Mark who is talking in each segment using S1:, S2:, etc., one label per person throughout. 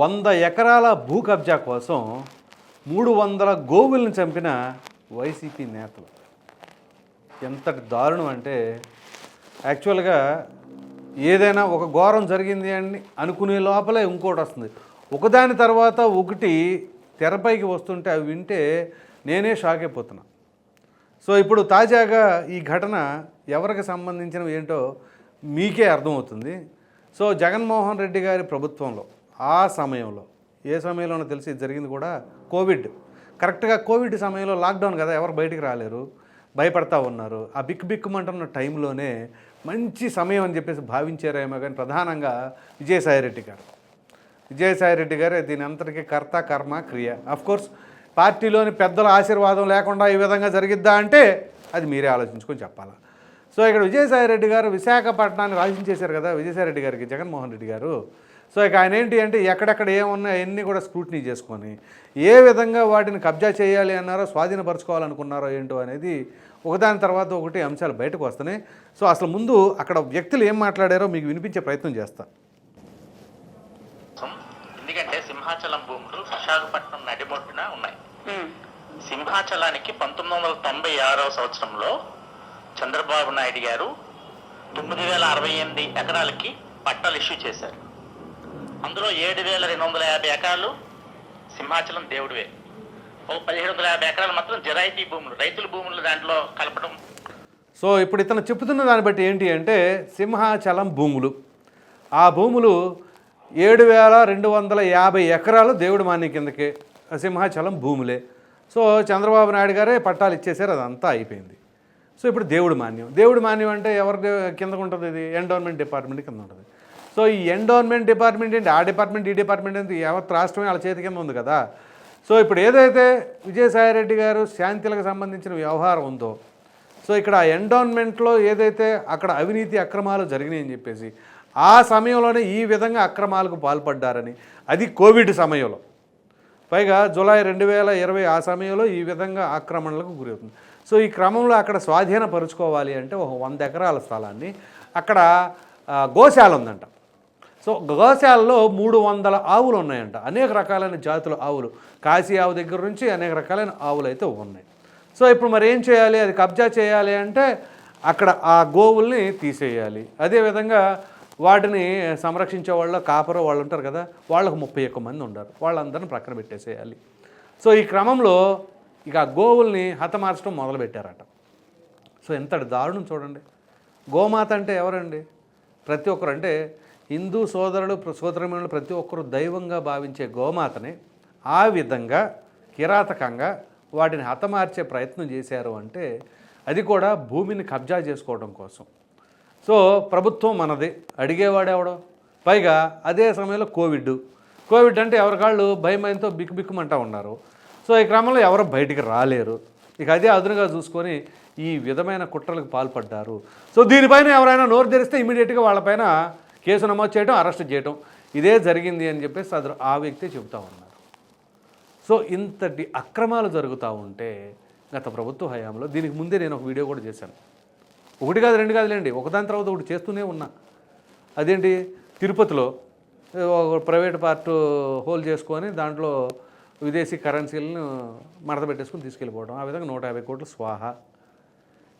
S1: వంద ఎకరాల భూ కబ్జా కోసం మూడు వందల గోవుల్ని చంపిన వైసీపీ నేతలు. ఎంతటి దారుణం అంటే యాక్చువల్గా ఏదైనా ఒక ఘోరం జరిగింది అని అనుకునే లోపలే ఇంకోటి వస్తుంది. ఒకదాని తర్వాత ఒకటి తెరపైకి వస్తుంటే అవి వింటే నేనే షాక్ అయిపోతున్నా సో ఇప్పుడు తాజాగా ఈ ఘటన ఎవరికి సంబంధించినవి ఏంటో మీకే అర్థమవుతుంది. సో జగన్మోహన్ రెడ్డి గారి ప్రభుత్వంలో ఆ సమయంలో ఏ సమయంలోనో తెలిసి ఇది జరిగింది కూడా కోవిడ్. కరెక్ట్గా కోవిడ్ సమయంలో లాక్డౌన్ కదా ఎవరు బయటికి రాలేరు భయపడతా ఉన్నారు. ఆ బిక్కు బిక్కుమంటున్న టైంలోనే మంచి సమయం అని చెప్పేసి భావించారేమో కానీ ప్రధానంగా విజయసాయిరెడ్డి గారు. విజయసాయిరెడ్డి గారే దీని అంతటికీ కర్త కర్మ క్రియ. కోర్స్ పార్టీలోని పెద్దల ఆశీర్వాదం లేకుండా ఈ విధంగా జరిగిద్దా అంటే అది మీరే ఆలోచించుకొని చెప్పాలా. సో ఇక్కడ విజయసాయిరెడ్డి గారు విశాఖపట్నాన్ని రాజించేశారు కదా విజయసాయిరెడ్డి గారికి జగన్మోహన్ రెడ్డి గారు. సో ఇక ఆయన ఏంటి అంటే ఎక్కడెక్కడ ఏమున్నాయి అవన్నీ కూడా స్క్రూటినీ చేసుకొని ఏ విధంగా వాటిని కబ్జా చేయాలి అన్నారో స్వాధీనపరచుకోవాలనుకున్నారో ఏంటో అనేది ఒకదాని తర్వాత ఒకటి అంశాలు బయటకు వస్తున్నాయి. సో అసలు ముందు అక్కడ వ్యక్తులు ఏం మాట్లాడారో మీకు వినిపించే ప్రయత్నం చేస్తా.
S2: కోసం ఎందుకంటే సింహాచలం భూములు విశాఖపట్నం నడిబొడ్డున ఉన్నాయి. సింహాచలానికి పంతొమ్మిది వందల తొంభై ఆరవ సంవత్సరంలో చంద్రబాబు నాయుడు గారు తొమ్మిది వేల అరవై ఎనిమిది ఎకరాలకి పట్టాలు ఇష్యూ చేశారు. అందులో ఏడు వేల రెండు వందల యాభై ఎకరాలు సింహాచలం దేవుడివే. ఓ పదిహేడు వందల యాభై ఎకరాలు మాత్రం జరాయితీ భూములు రైతుల భూములు దాంట్లో కలపడం.
S1: సో ఇప్పుడు ఇతను చెప్తున్న దాన్ని బట్టి ఏంటి అంటే సింహాచలం భూములు. ఆ భూములు ఏడు వేల రెండు వందల యాభై ఎకరాలు దేవుడి మాన్యం కిందకి సింహాచలం భూములే. సో చంద్రబాబు నాయుడు గారే పట్టాలు ఇచ్చేసారు అదంతా అయిపోయింది. సో ఇప్పుడు దేవుడి మాన్యం. దేవుడి మాన్యం అంటే ఎవరి కిందకు ఉంటుంది ఇది? ఎండోన్మెంట్ డిపార్ట్మెంట్ కింద ఉంటుంది. సో ఈ ఎండోన్మెంట్ డిపార్ట్మెంట్ ఏంటి? ఆ డిపార్ట్మెంట్ ఈ డిపార్ట్మెంట్ ఏంటి? యావత్ రాష్ట్రమే వాళ్ళ చేతి కింద ఉంది కదా. సో ఇప్పుడు ఏదైతే విజయసాయిరెడ్డి గారు శాంతిలకు సంబంధించిన వ్యవహారం ఉందో సో ఇక్కడ ఆ ఎండోన్మెంట్లో ఏదైతే అక్కడ అవినీతి అక్రమాలు జరిగినాయని చెప్పేసి ఆ సమయంలోనే ఈ విధంగా అక్రమాలకు పాల్పడ్డారని అది కోవిడ్ సమయంలో. పైగా జూలై రెండు వేల ఇరవై ఆ సమయంలో ఈ విధంగా ఆక్రమణలకు గురవుతుంది. సో ఈ క్రమంలో అక్కడ స్వాధీనపరుచుకోవాలి అంటే ఒక వంద ఎకరాల స్థలాన్ని అక్కడ గోశాల ఉందంట. సో గోశాలలో మూడు వందల ఆవులు ఉన్నాయంట. అనేక రకాలైన జాతుల ఆవులు. కాశీ ఆవు దగ్గర నుంచి అనేక రకాలైన ఆవులు అయితే ఉన్నాయి. సో ఇప్పుడు మరి ఏం చేయాలి? అది కబ్జా చేయాలి అంటే అక్కడ ఆ గోవుల్ని తీసేయాలి. అదేవిధంగా వాటిని సంరక్షించే వాళ్ళు కాపరు వాళ్ళు ఉంటారు కదా వాళ్ళకు ముప్పై ఎక్కువ మంది ఉంటారు. వాళ్ళందరిని ప్రక్కన పెట్టేసేయాలి. సో ఈ క్రమంలో ఇక ఆ గోవుల్ని హతమార్చడం మొదలుపెట్టారట. సో ఎంతటి దారుణం చూడండి. గోమాత అంటే ఎవరండి? ప్రతి ఒక్కరు అంటే హిందూ సోదరులు సోదరమైన ప్రతి ఒక్కరు దైవంగా భావించే గోమాతని ఆ విధంగా కిరాతకంగా వాటిని హతమార్చే ప్రయత్నం చేశారు అంటే అది కూడా భూమిని కబ్జా చేసుకోవడం కోసం. సో ప్రభుత్వం మనది. అడిగేవాడెవడో పైగా అదే సమయంలో కోవిడ్. కోవిడ్ అంటే ఎవరికాళ్ళు భయం భయంతో బిక్కు ఉన్నారు. సో ఈ క్రమంలో ఎవరు బయటికి రాలేరు. ఇక అదే అదునుగా చూసుకొని ఈ విధమైన కుట్రలకు పాల్పడ్డారు. సో దీనిపైన ఎవరైనా నోరు తెరిస్తే ఇమీడియట్గా వాళ్ళపైన కేసు నమోదు చేయడం అరెస్ట్ చేయడం ఇదే జరిగింది అని చెప్పేసి అతను ఆ వ్యక్తే చెబుతూ ఉన్నారు. సో ఇంతటి అక్రమాలు జరుగుతూ ఉంటే గత ప్రభుత్వ హయాంలో దీనికి ముందే నేను ఒక వీడియో కూడా చేశాను. ఒకటి కాదు రెండు కాదులేండి ఒకదాని తర్వాత ఒకటి చేస్తూనే ఉన్నా. అదేంటి? తిరుపతిలో ఒక ప్రైవేట్ పార్ట్ హోల్డ్ చేసుకొని దాంట్లో విదేశీ కరెన్సీలను మడత పెట్టేసుకుని తీసుకెళ్ళిపోవడం ఆ విధంగా నూట యాభై కోట్లు స్వాహ.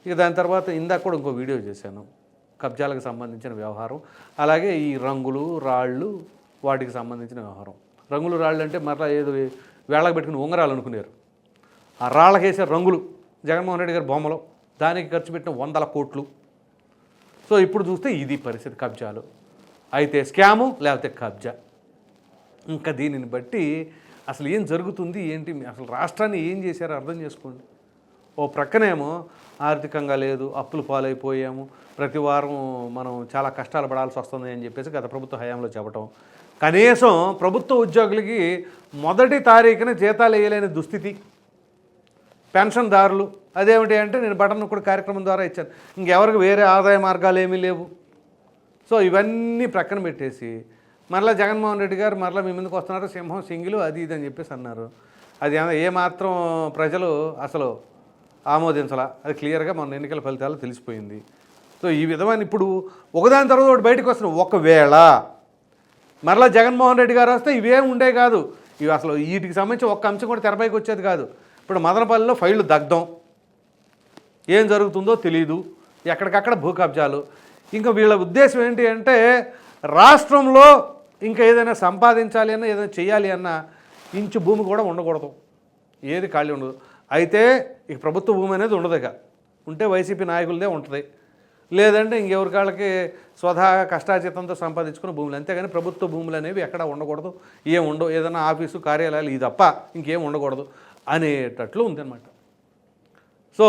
S1: ఇక దాని తర్వాత ఇందాక కూడా ఇంకో వీడియో చేశాను. కబ్జాలకు సంబంధించిన వ్యవహారం. అలాగే ఈ రంగులు రాళ్ళు వాటికి సంబంధించిన వ్యవహారం. రంగులు రాళ్ళు అంటే మరలా ఏదో వేళకు పెట్టుకుని ఉంగరాలు అనుకున్నారు ఆ రాళ్ళకేసే రంగులు జగన్మోహన్ రెడ్డి గారి బొమ్మలో. దానికి ఖర్చు పెట్టిన వందల కోట్లు. సో ఇప్పుడు చూస్తే ఇది పరిస్థితి కబ్జాలు. అయితే స్కాము లేకపోతే కబ్జా. ఇంకా దీనిని బట్టి అసలు ఏం జరుగుతుంది ఏంటి అసలు రాష్ట్రాన్ని ఏం చేశారో అర్థం చేసుకోండి. ఓ ప్రక్కనేమో ఆర్థికంగా లేదు అప్పులు పాలైపోయాము ప్రతి వారం మనం చాలా కష్టాలు పడాల్సి వస్తుంది అని చెప్పేసి గత ప్రభుత్వ హయాంలో చెప్పటం. కనీసం ప్రభుత్వ ఉద్యోగులకి మొదటి తారీఖున జీతాలు వేయలేని దుస్థితి. పెన్షన్దారులు అదేమిటి అంటే నేను బటన్ కూడా కార్యక్రమం ద్వారా ఇచ్చాను. ఇంకెవరికి వేరే ఆదాయ మార్గాలు ఏమీ లేవు. సో ఇవన్నీ ప్రక్కన పెట్టేసి మరలా జగన్మోహన్ రెడ్డి గారు మరలా మీ ముందుకు వస్తున్నారు సింహం సింగిలు అది ఇది అని చెప్పేసి అన్నారు. అది ఏ- ఏమాత్రం ప్రజలు అసలు ఆమోదించాలా? అది క్లియర్గా మన ఎన్నికల ఫలితాలు తెలిసిపోయింది. సో ఈ విధమైన ఇప్పుడు ఒకదాని తర్వాత ఒకటి బయటకు వస్తున్న ఒకవేళ మరలా జగన్మోహన్ రెడ్డి గారు వస్తే ఇవేం ఉండే కాదు. ఇవి అసలు వీటికి సంబంధించి ఒక్క అంశం కూడా తెరపైకి వచ్చేది కాదు. ఇప్పుడు మదనపల్లిలో ఫైళ్ళు దగ్ధం. ఏం జరుగుతుందో తెలియదు ఎక్కడికక్కడ భూ కబ్జాలు. ఇంకా వీళ్ళ ఉద్దేశం ఏంటి అంటే రాష్ట్రంలో ఇంకా ఏదైనా సంపాదించాలి అన్నా ఏదైనా చేయాలి అన్న ఇంచు భూమి కూడా ఉండకూడదు. ఏది ఖాళీ ఉండదు. అయితే ఇక ప్రభుత్వ భూమి అనేది ఉండదు ఇక. ఉంటే వైసీపీ నాయకులదే ఉంటుంది. లేదంటే ఇంకెవరి కాళ్ళకి స్వతహా కష్టాచితంతో సంపాదించుకున్న భూములు. అంతేగాని ప్రభుత్వ భూములు అనేవి ఎక్కడ ఉండకూడదు. ఏం ఉండవు. ఏదైనా ఆఫీసు కార్యాలయాలు ఇది తప్ప ఇంకేం ఉండకూడదు అనేటట్లు ఉందన్నమాట. సో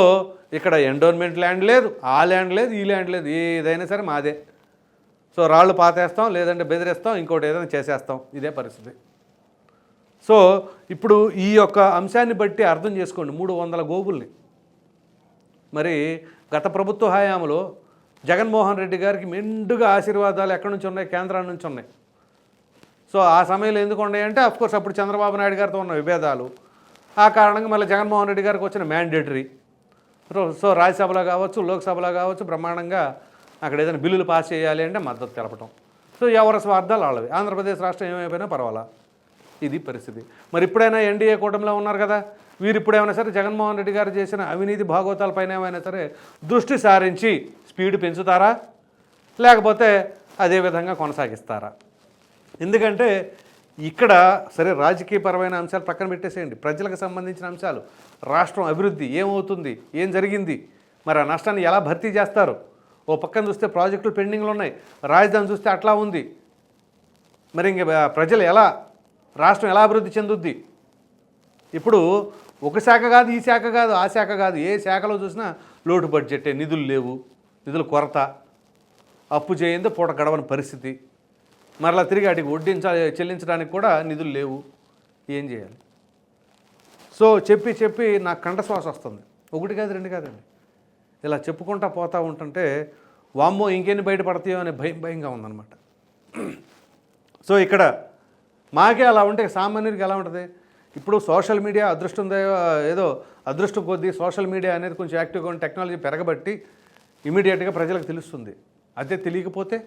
S1: ఇక్కడ ఎండోన్మెంట్ ల్యాండ్ లేదు ఆ ల్యాండ్ లేదు ఈ ల్యాండ్ లేదు. ఏదైనా సరే మాదే. సో రాళ్ళు పాతేస్తాం లేదంటే బెదిరేస్తాం ఇంకోటి ఏదైనా చేసేస్తాం. ఇదే పరిస్థితి. సో ఇప్పుడు ఈ యొక్క అంశాన్ని బట్టి అర్థం చేసుకోండి మూడు వందల గోవుల్ని. మరి గత ప్రభుత్వ హయాంలో జగన్మోహన్ రెడ్డి గారికి మెండుగా ఆశీర్వాదాలు ఎక్కడి నుంచి ఉన్నాయి? కేంద్రం నుంచి ఉన్నాయి. సో ఆ సమయంలో ఎందుకు ఉన్నాయంటే అఫ్కోర్స్ అప్పుడు చంద్రబాబు నాయుడు గారితో ఉన్న విభేదాలు. ఆ కారణంగా మళ్ళీ జగన్మోహన్ రెడ్డి గారికి వచ్చిన మ్యాండేటరీ సో రాజ్యసభలో కావచ్చు లోక్సభలో కావచ్చు బ్రహ్మాండంగా అక్కడ ఏదైనా బిల్లులు పాస్ చేయాలి అంటే మద్దతు తెలపటం. సో ఎవరి స్వార్థాలు వాళ్ళవి. ఆంధ్రప్రదేశ్ రాష్ట్రం ఏమైపోయినా పర్వాలా? ఇది పరిస్థితి. మరి ఇప్పుడైనా ఎన్డీఏ కూటమిలో ఉన్నారు కదా? వీరు ఇప్పుడేమైనా సరే జగన్మోహన్ రెడ్డి గారు చేసిన అవినీతి భాగవతాలపైన ఏమైనా సరే దృష్టి సారించి స్పీడ్ పెంచుతారా? లేకపోతే అదే విధంగా కొనసాగిస్తారా? ఎందుకంటే ఇక్కడ సరే రాజకీయపరమైన అంశాలు పక్కన పెట్టేసేయండి. ప్రజలకు సంబంధించిన అంశాలు రాష్ట్రం అభివృద్ధి ఏమవుతుంది ఏం జరిగింది మరి ఆ నష్టాన్ని ఎలా భర్తీ చేస్తారు? ఓ పక్కన చూస్తే ప్రాజెక్టులు పెండింగ్లు ఉన్నాయి. రాజధాని చూస్తే అట్లా ఉంది. మరి ఇంక ప్రజలు ఎలా రాష్ట్రం ఎలా అభివృద్ధి చెందుద్ది? ఇప్పుడు ఒక శాఖ కాదు ఈ శాఖ కాదు ఆ శాఖ కాదు ఏ శాఖలో చూసినా లోటు బడ్జెటే నిధులు లేవు నిధుల కొరత అప్పు చేయందే పూట గడవని పరిస్థితి. మరలా తిరిగి వాటికి వడ్డించాలి చెల్లించడానికి కూడా నిధులు లేవు. ఏం చేయాలి? సో చెప్పి చెప్పి నాకు కంఠశ్వాస వస్తుంది. ఒకటి కాదు రెండు కాదండి. ఇలా చెప్పుకుంటా పోతా ఉంటుంటే వామ్మో ఇంకెన్ని బయటపడతాయో అనే భయం భయంగా ఉందన్నమాట. సో ఇక్కడ మాకే అలా ఉంటే సామాన్యుడికి ఎలా ఉంటుంది? ఇప్పుడు సోషల్ మీడియా అదృష్టం ఏదో అదృష్టం కొద్దీ సోషల్ మీడియా అనేది కొంచెం యాక్టివ్గా ఉన్న టెక్నాలజీ పెరగబట్టి ఇమీడియట్గా ప్రజలకు తెలుస్తుంది. అదే తెలియకపోతే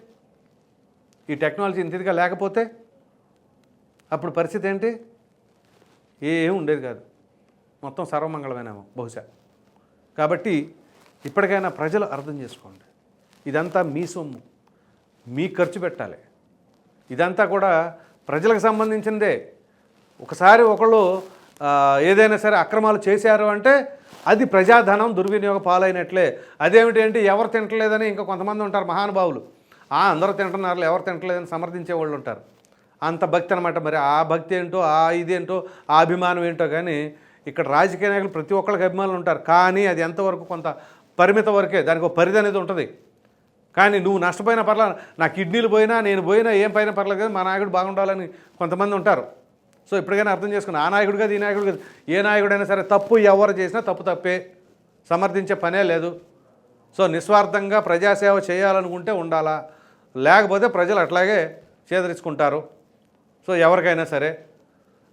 S1: ఈ టెక్నాలజీ ఇంతగా లేకపోతే అప్పుడు పరిస్థితి ఏంటి? ఏం ఉండేది కాదు. మొత్తం సర్వమంగళమేనేమో బహుశా. కాబట్టి ఇప్పటికైనా ప్రజలు అర్థం చేసుకోండి. ఇదంతా మీ సొమ్ము. మీ ఖర్చు పెట్టాలి. ఇదంతా కూడా ప్రజలకు సంబంధించిందే. ఒకసారి ఒకళ్ళు ఏదైనా సరే అక్రమాలు చేశారు అంటే అది ప్రజాధనం దుర్వినియోగ పాలైనట్లే. అదేమిటి ఎవరు తింటలేదని ఇంకా కొంతమంది ఉంటారు మహానుభావులు. ఆ అందరూ తింటున్నారు ఎవరు తింటలేదని సమర్థించే వాళ్ళు ఉంటారు. అంత భక్తి అనమాట మరి. ఆ భక్తి ఏంటో ఆ ఇదేంటో ఆ అభిమానం ఏంటో కానీ ఇక్కడ రాజకీయ నాయకులు ప్రతి ఒక్కరికి అభిమానులు ఉంటారు. కానీ అది ఎంతవరకు కొంత పరిమిత వరకే దానికి ఒక పరిధి అనేది ఉంటుంది. కానీ నువ్వు నష్టపోయినా పర్లా నా కిడ్నీలు పోయినా నేను పోయినా ఏం పైన పర్లేదు కదా మా నాయకుడు బాగుండాలని కొంతమంది ఉంటారు. సో ఇప్పటికైనా అర్థం చేసుకుని ఆ నాయకుడు కాదు ఈ నాయకుడు కాదు. ఏ నాయకుడైనా సరే తప్పు ఎవరు చేసినా తప్పు తప్పే. సమర్థించే పనే లేదు. సో నిస్వార్థంగా ప్రజాసేవ చేయాలనుకుంటే ఉండాలా? లేకపోతే ప్రజలు అట్లాగే చేదరించుకుంటారు. సో ఎవరికైనా సరే.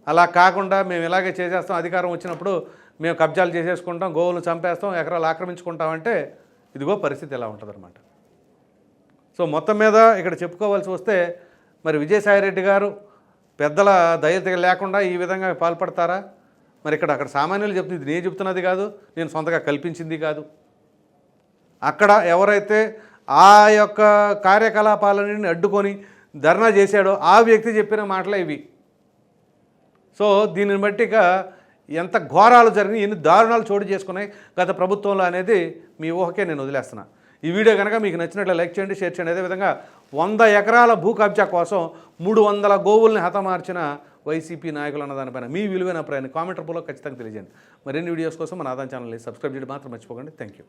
S1: అలా కాకుండా మేము ఇలాగే చేసేస్తాం. అధికారం వచ్చినప్పుడు మేము కబ్జాలు చేసేసుకుంటాం గోవులను చంపేస్తాం ఎకరాలు ఆక్రమించుకుంటామంటే ఇదిగో పరిస్థితి ఎలా ఉంటుందన్నమాట. సో మొత్తం మీద ఇక్కడ చెప్పుకోవాల్సి వస్తే మరి విజయసాయిరెడ్డి గారు పెద్దల దయత లేకుండా ఈ విధంగా పాల్పడతారా? మరి ఇక్కడ అక్కడ సామాన్యులు చెప్తుంది ఇది నేను చెప్తున్నది కాదు నేను సొంతగా కల్పించింది కాదు. అక్కడ ఎవరైతే ఆ యొక్క కార్యకలాపాలన్నింటిని అడ్డుకొని ధర్నా చేశాడో ఆ వ్యక్తి చెప్పిన మాటలే ఇవి. సో దీనిని బట్టి ఇక ఎంత ఘోరాలు జరిగినాయి ఎన్ని దారుణాలు చోటు చేసుకున్నాయి గత ప్రభుత్వంలో అనేది మీ ఊహకే నేను వదిలేస్తున్నా. ఈ వీడియో కనుక మీకు నచ్చినట్లు లైక్ చేయండి షేర్ చేయండి. అదేవిధంగా వంద ఎకరాల భూ కబ్జా కోసం మూడు వందల గోవుల్ని హతమార్చిన వైసీపీ నాయకులు అన్న దానిపైన మీ విలువైన అభిప్రాయాన్ని కామెంట్ రూపంలో ఖచ్చితంగా తెలియజేయండి. మరిన్ని వీడియోస్ కోసం మన ఆదాయం ఛానల్ని సబ్స్క్రైబ్ చేయడం మాత్రం మర్చిపోకండి. Thank you